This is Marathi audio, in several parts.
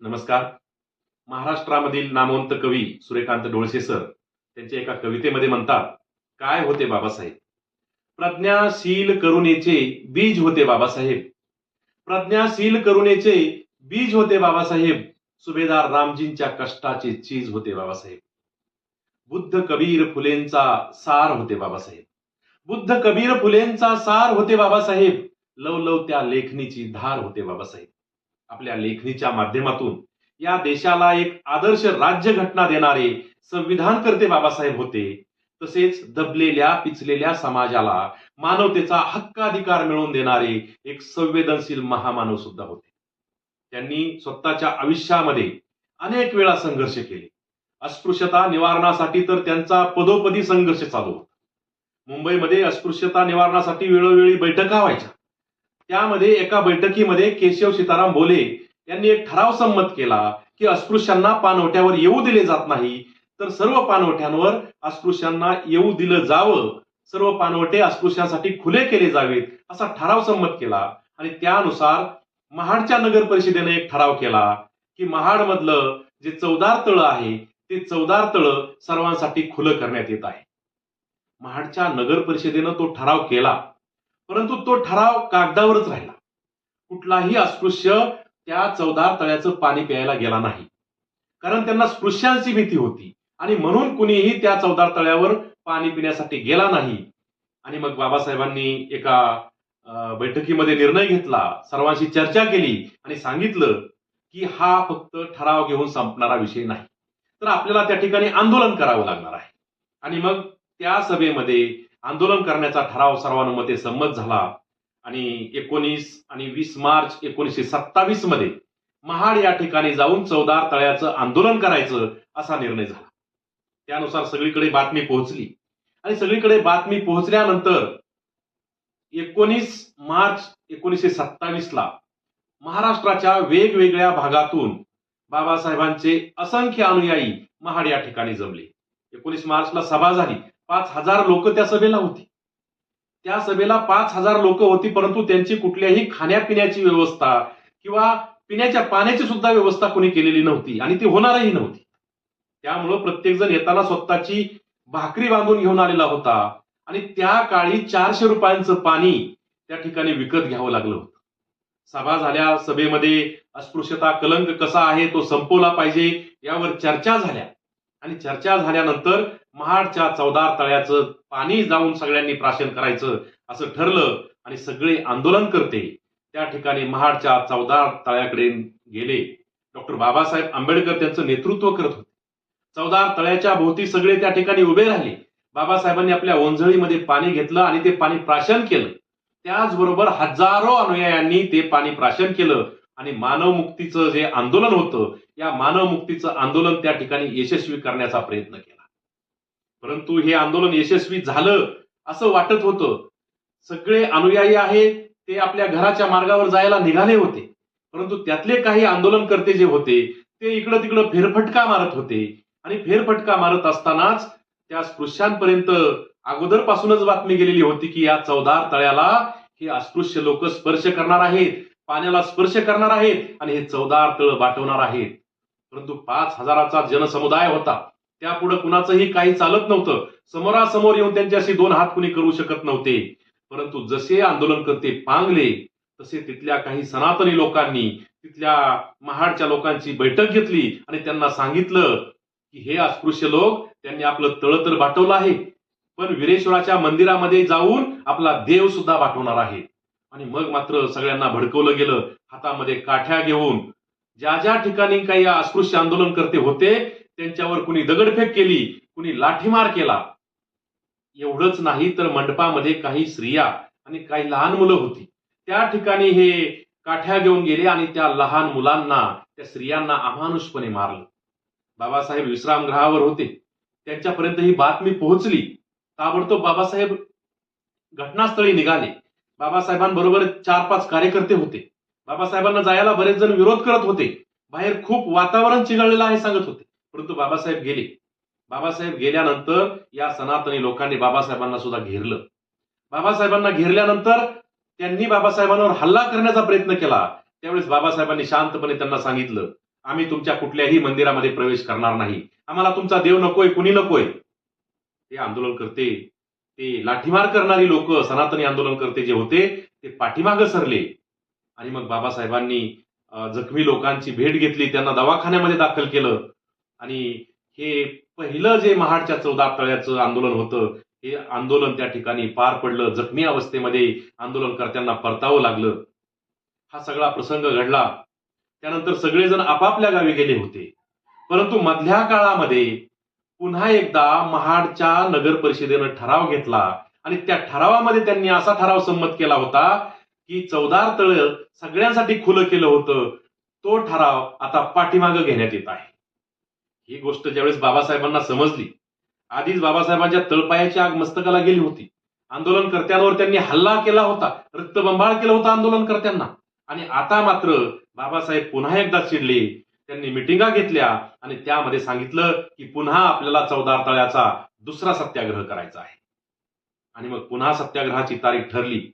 नमस्कार. महाराष्ट्रामधील नामवंत कवी सूर्यकांत डोळसे सर त्यांच्या एका कवितेमध्ये म्हणतात काय होते बाबासाहेब? प्रज्ञाशील करुणेचे बीज होते बाबासाहेब. प्रज्ञाशील करुणेचे बीज होते बाबासाहेब. सुभेदार रामजींच्या कष्टाचे चीज होते बाबासाहेब. बुद्ध कबीर फुलेंचा सार होते बाबासाहेब. बुद्ध कबीर फुलेंचा सार होते बाबासाहेब. लवलव त्या लेखणीची धार होते बाबासाहेब. आपल्या लेखणीच्या माध्यमातून या देशाला एक आदर्श राज्य घटना देणारे संविधान करते बाबासाहेब होते. तसेच दबलेल्या पिचलेल्या समाजाला मानवतेचा हक्काधिकार मिळवून देणारे एक संवेदनशील महामानव सुद्धा होते. त्यांनी स्वतःच्या आयुष्यामध्ये अनेक वेळा संघर्ष केले. अस्पृश्यता निवारणासाठी तर त्यांचा पदोपदी संघर्ष चालू होता. मुंबईमध्ये अस्पृश्यता निवारणासाठी वेळोवेळी बैठका व्हायच्या. त्यामध्ये एका बैठकीमध्ये केशव सीताराम भोले यांनी एक ठराव संमत केला की अस्पृश्यांना पानवट्यावर येऊ दिले जात नाही. तर सर्व पानवट्यांवर अस्पृश्यांना येऊ दिलं जावं. सर्व पानवटे अस्पृश्यांसाठी खुले केले जावेत असा ठराव संमत केला. आणि त्यानुसार महाडच्या नगर परिषदेने एक ठराव केला की महाड मधलं जे चौदार तळ आहे ते चौदार तळ सर्वांसाठी खुलं करण्यात येत आहे. महाडच्या नगर परिषदेनं तो ठराव केला. परंतु तो ठराव कागदावरच राहिला. कुठलाही अस्पृश्य त्या चौदार तळ्याचं पाणी प्यायला गेला नाही. कारण त्यांना स्पृश्यांची भीती होती आणि म्हणून कुणीही त्या चौदार तळ्यावर पाणी पिण्यासाठी गेला नाही. आणि मग बाबासाहेबांनी एका अं, बैठकीमध्ये निर्णय घेतला सर्वांशी चर्चा केली आणि सांगितलं की हा फक्त ठराव घेऊन संपणारा विषय नाही. तर आपल्याला त्या ठिकाणी आंदोलन करावं लागणार आहे. आणि मग त्या सभेमध्ये आंदोलन करण्याचा ठराव सर्वानुमते संमत झाला. आणि एकोणीस आणि वीस मार्च एकोणीसशे सत्तावीसमध्ये महाड या ठिकाणी जाऊन चौदार तळ्याचं आंदोलन करायचं असा निर्णय झाला. त्यानुसार सगळीकडे बातमी पोहोचली. आणि सगळीकडे बातमी पोहोचल्यानंतर एकोणीस मार्च एकोणीसशे सत्तावीस ला महाराष्ट्राच्या वेगवेगळ्या भागातून बाबासाहेबांचे असंख्य अनुयायी महाड या ठिकाणी जमले. एकोणीस मार्चला सभा झाली. पाच हजार लोक त्या सभेला होती. त्या सभेला पाच हजार लोक होती परंतु त्यांची कुठल्याही खाण्यापिण्याची व्यवस्था किंवा पिण्याच्या पाण्याची सुद्धा व्यवस्था कोणी केलेली नव्हती आणि ती होणारही नव्हती. त्यामुळं प्रत्येक जण येताना स्वतःची भाकरी बांधून घेऊन आलेला होता आणि त्या काळी चारशे रुपयांचं पाणी त्या ठिकाणी विकत घ्यावं लागलं होतं. सभा झाल्या सभेमध्ये अस्पृश्यता कलंक कसा आहे तो संपवला पाहिजे यावर चर्चा झाल्या. आणि चर्चा झाल्यानंतर महाडच्या चौदार तळ्याचं पाणी जाऊन सगळ्यांनी प्राशन करायचं असं ठरलं आणि सगळे आंदोलन करते. त्या ठिकाणी महाडच्या चौदार तळ्याकडे गेले. डॉक्टर बाबासाहेब आंबेडकर त्यांचं नेतृत्व करत होते. चौदार तळ्याच्या भोवती सगळे त्या ठिकाणी उभे राहिले. बाबासाहेबांनी आपल्या ओंजळीमध्ये पाणी घेतलं आणि ते पाणी प्राशन केलं. त्याचबरोबर हजारो अनुयायांनी ते पाणी प्राशन केलं. आणि मानव मुक्तीचं जे आंदोलन होतं या मानव मुक्तीचं आंदोलन त्या ठिकाणी यशस्वी करण्याचा प्रयत्न केला. परंतु हे आंदोलन यशस्वी झालं असं वाटत होतं. सगळे अनुयायी आहेत ते आपल्या घराच्या मार्गावर जायला निघाले होते. परंतु त्यातले काही आंदोलनकर्ते जे होते ते इकडं तिकडं फेरफटका मारत होते. आणि फेरफटका मारत असतानाच त्या स्पृश्यांपर्यंत अगोदरपासूनच बातमी गेलेली होती की या चौदार तळ्याला हे अस्पृश्य लोक स्पर्श करणार आहेत. पाण्याला स्पर्श करणार आहेत आणि हे चौदार तळ बाटवणार आहेत. परंतु पाच हजाराचा जनसमुदाय होता. त्यापुढे कुणाचंही काही चालत नव्हतं. समोरासमोर येऊन त्यांच्याशी दोन हात कुणी करू शकत नव्हते. परंतु जसे आंदोलनकर्ते पांगले तसे तिथल्या काही सनातनी लोकांनी तिथल्या महाडच्या लोकांची बैठक घेतली आणि त्यांना सांगितलं की हे अस्पृश्य लोक त्यांनी आपलं तळ तर बाटवलं आहे. पण विरेश्वराच्या मंदिरामध्ये जाऊन आपला देव सुद्धा बाटवणार आहे. आणि मग मात्र सगळ्यांना भडकवलं गेलं. हातामध्ये काठ्या घेऊन ज्या ज्या ठिकाणी काही अस्पृश्य आंदोलनकर्ते होते त्यांच्यावर कुणी दगडफेक केली कुणी लाठीमार केला. एवढंच नाही तर मंडपामध्ये काही स्त्रिया आणि काही लहान मुलं होती. त्या ठिकाणी हे काठ्या घेऊन गेले आणि त्या लहान मुलांना त्या स्त्रियांना अमानुषपणे मारलं. बाबासाहेब विश्रामगृहावर होते. त्यांच्यापर्यंत ही बातमी पोहोचली. ताबडतोब बाबासाहेब घटनास्थळी निघाले. बाबासाहेबांबरोबर चार पाच कार्यकर्ते होते. बाबासाहेबांना जायला बरेच जण विरोध करत होते. बाहेर खूप वातावरण चिघळलेलं आहे सांगत होते. परंतु बाबासाहेब गेले. बाबासाहेब गेल्यानंतर या सनातनी लोकांनी बाबासाहेबांना सुद्धा घेरलं. बाबासाहेबांना घेरल्यानंतर त्यांनी बाबासाहेबांवर हल्ला करण्याचा प्रयत्न केला. त्यावेळेस बाबासाहेबांनी शांतपणे त्यांना सांगितलं आम्ही तुमच्या कुठल्याही मंदिरामध्ये प्रवेश करणार नाही. आम्हाला तुमचा देव नकोय कुणी नकोय. ते आंदोलन करते. ते लाठीमार करणारी लोक सनातनी आंदोलन करते जे होते ते पाठीमागं सरले. आणि मग बाबासाहेबांनी जखमी लोकांची भेट घेतली त्यांना दवाखान्यामध्ये दाखल केलं. आणि हे पहिलं जे महाडच्या चौदा तळ्याचं आंदोलन होतं हे आंदोलन त्या ठिकाणी पार पडलं. जखमी अवस्थेमध्ये आंदोलनकर्त्यांना परतावं लागलं. हा सगळा प्रसंग घडला. त्यानंतर सगळेजण आपापल्या गावी गेले होते. परंतु मधल्या काळामध्ये पुन्हा एकदा महाडच्या नगर परिषदेनं ठराव घेतला आणि त्या ठरावामध्ये त्यांनी असा ठराव संमत केला होता की चौदार तळ सगळ्यांसाठी खुलं केलं होतं. तो ठराव आता पाठीमागं घेण्यात येत आहे. ही गोष्ट ज्यावेळेस बाबासाहेबांना समजली आधीच बाबासाहेबांच्या तळपायाची आग मस्तकाला गेली होती. आंदोलनकर्त्यांवर त्यांनी हल्ला केला होता रक्तबंबाळ केलं होतं आंदोलनकर्त्यांना. आणि आता मात्र बाबासाहेब पुन्हा एकदा चिडले त्यांनी मिटिंगा घेतल्या आणि त्यामध्ये सांगितलं की पुन्हा आपल्याला चौदार तळ्याचा दुसरा सत्याग्रह करायचा आहे. आणि मग पुन्हा सत्याग्रहाची तारीख ठरली.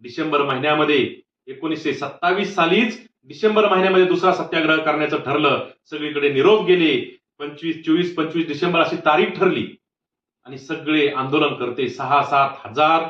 डिसेंबर महिन्यामध्ये एकोणीसशे सत्तावीस सालीच डिसेंबर महिन्यामध्ये दुसरा सत्याग्रह करण्याचं ठरलं. सगळीकडे निरोप गेले. पंचवीस चोवीस पंचवीस डिसेंबर अशी तारीख ठरली. आणि सगळे आंदोलन करते. सहा सात हजार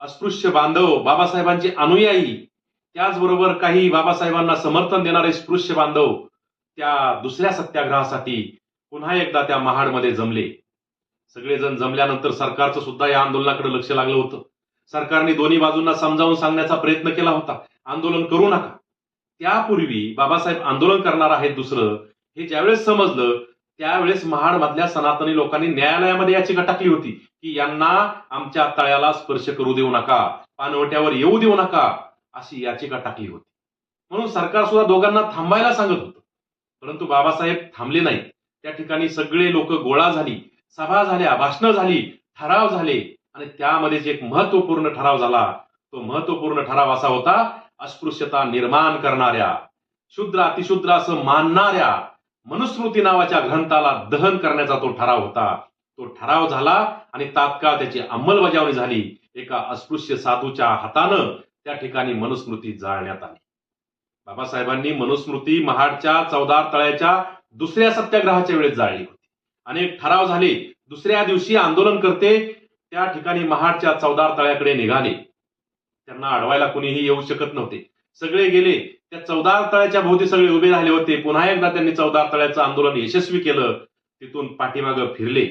अस्पृश्य बांधव बाबासाहेबांचे अनुयायी. त्याचबरोबर काही बाबासाहेबांना समर्थन देणारे स्पृश्य बांधव त्या दुसऱ्या सत्याग्रहासाठी पुन्हा एकदा त्या महाडमध्ये जमले. सगळेजण जमल्यानंतर सरकारचं सुद्धा या आंदोलनाकडे लक्ष लागलं होतं. सरकारने दोन्ही बाजूंना समजावून सांगण्याचा प्रयत्न केला होता. आंदोलन करू नका. त्यापूर्वी बाबासाहेब आंदोलन करणार आहेत दुसरं हे ज्यावेळेस समजलं त्यावेळेस महाड मधल्या सनातनी लोकांनी न्यायालयामध्ये याची टाकली होती की यांना आमच्या तळ्याला स्पर्श करू देऊ नका पानवट्यावर येऊ देऊ नका अशी याचिका टाकली होती. म्हणून सरकार सुद्धा दोघांना थांबायला सांगत होतं. परंतु बाबासाहेब थांबले नाहीत. त्या ठिकाणी सगळे लोक गोळा झाली सभा झाल्या भाषणं झाली ठराव झाले आणि त्यामध्येच एक महत्त्वपूर्ण ठराव झाला तो महत्त्वपूर्ण ठराव असा होता अस्पृश्यता निर्माण करणाऱ्या शुद्र अतिशुद्र असं मानणाऱ्या मनुस्मृती नावाच्या ग्रंथाला दहन करण्याचा तो ठराव होता. तो ठराव झाला आणि तात्काळ त्याची अंमलबजावणी झाली. एका अस्पृश्य साधूच्या हातानं त्या ठिकाणी मनुस्मृती जाळण्यात आली. बाबासाहेबांनी मनुस्मृती महाडच्या चौदार तळ्याच्या दुसऱ्या सत्याग्रहाच्या वेळेस जाळली होती. अनेक ठराव झाले दुसऱ्या दिवशी आंदोलन करते त्या ठिकाणी महाडच्या चौदार तळ्याकडे निघाले. त्यांना अडवायला कोणीही येऊ शकत नव्हते. सगळे गेले त्या चौदार तळ्याच्या भोवती सगळे उभे राहिले होते. पुन्हा एकदा त्यांनी चौदार तळ्याचं आंदोलन यशस्वी केलं तिथून पाठीमागं फिरले.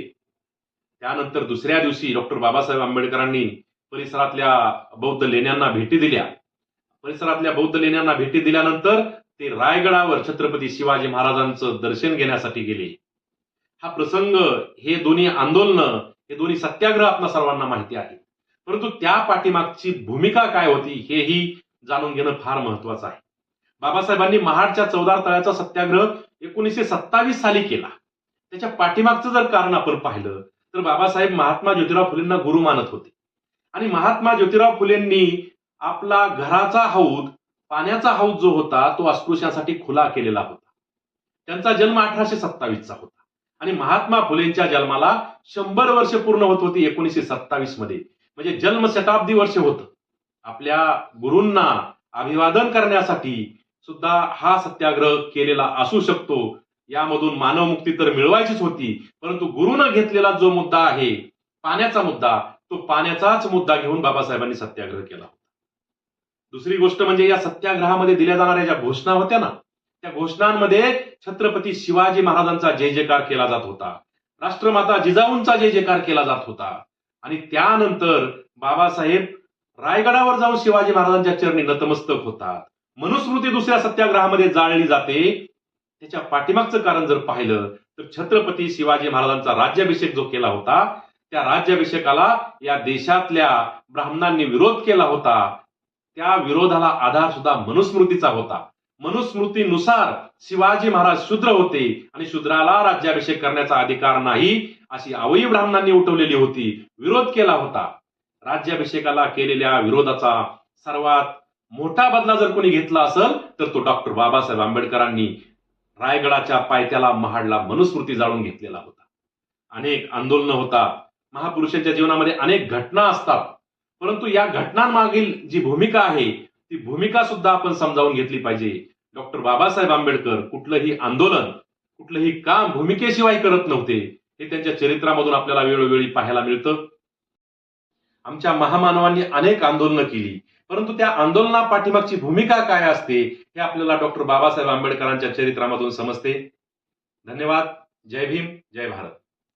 त्यानंतर दुसऱ्या दिवशी डॉक्टर बाबासाहेब आंबेडकरांनी परिसरातल्या बौद्ध लेण्यांना भेटी दिल्या. परिसरातल्या बौद्ध लेण्यांना भेटी दिल्यानंतर ते रायगडावर छत्रपती शिवाजी महाराजांचं दर्शन घेण्यासाठी गेले. हा प्रसंग हे दोन्ही आंदोलन हे दोन्ही सत्याग्रह आपल्या सर्वांना माहिती आहे. परंतु त्या पाठीमागची भूमिका काय होती हेही जाणून घेणं फार महत्वाचं आहे. बाबासाहेबांनी महाडच्या चौदार तळ्याचा सत्याग्रह एकोणीसशे सत्तावीस साली केला. त्याच्या पाठीमागचं जर कारण आपण पाहिलं तर बाबासाहेब महात्मा ज्योतिराव फुलेंना गुरु मानत होते. आणि महात्मा ज्योतिराव फुलेंनी आपला घराचा हौद पाण्याचा हौद जो होता तो अस्पृश्यांसाठी खुला केलेला होता. त्यांचा जन्म अठराशे सत्तावीसचा होता. आणि महात्मा फुलेंच्या जन्माला शंभर वर्ष पूर्ण होत होती एकोणीसशे सत्तावीसमध्ये. म्हणजे जन्म शताब्दी वर्ष होत. आपल्या गुरूंना अभिवादन करण्यासाठी सुद्धा हा सत्याग्रह केलेला असू शकतो. यामधून मानवमुक्ती तर मिळवायचीच होती. परंतु गुरुनं घेतलेला जो मुद्दा आहे पाण्याचा मुद्दा तो पाण्याचाच मुद्दा घेऊन बाबासाहेबांनी सत्याग्रह केला होता. दुसरी गोष्ट म्हणजे या सत्याग्रहामध्ये दिल्या जाणाऱ्या ज्या घोषणा होत्या ना त्या घोषणांमध्ये छत्रपती शिवाजी महाराजांचा जय जयकार केला जात होता. राष्ट्रमाता जिजाऊंचा जय जयकार केला जात होता. आणि त्यानंतर बाबासाहेब रायगडावर जाऊन शिवाजी महाराजांच्या चरणी नतमस्तक होतात. मनुस्मृती दुसऱ्या सत्याग्रहामध्ये जाळली जाते. त्याच्या पाठीमागचं कारण जर पाहिलं तर छत्रपती शिवाजी महाराजांचा राज्याभिषेक जो केला होता त्या राज्याभिषेकाला या देशातल्या ब्राह्मणांनी विरोध केला होता. त्या विरोधाला आधार सुद्धा मनुस्मृतीचा होता. मनुस्मृतीनुसार शिवाजी महाराज शूद्र होते आणि शूद्राला राज्याभिषेक करण्याचा अधिकार नाही अशी अवयी ब्राह्मणांनी उठवलेली होती विरोध केला होता. राज्याभिषेकाला केलेल्या विरोधाचा सर्वात मोठा बदला जर कोणी घेतला असेल तर तो डॉक्टर बाबासाहेब आंबेडकरांनी रायगडाच्या पायथ्याला महाडला मनुस्मृती जाळून घेतलेला होता. अनेक आंदोलनं होतात. महापुरुषांच्या जीवनामध्ये अनेक घटना असतात. परंतु या घटनांमागील जी भूमिका आहे ती भूमिका सुद्धा आपण समजावून घेतली पाहिजे. डॉक्टर बाबासाहेब आंबेडकर कुठलंही आंदोलन कुठलंही काम भूमिकेशिवाय करत नव्हते हे त्यांच्या चरित्रामधून आपल्याला वेळोवेळी पाहायला मिळतं. आमच्या महामानवांनी अनेक आंदोलनं केली परंतु त्या आंदोलना पाठीमागची भूमिका काय असते हे आपल्याला डॉक्टर बाबासाहेब आंबेडकरांच्या चरित्रामधून समजते. धन्यवाद. जय भीम. जय भारत.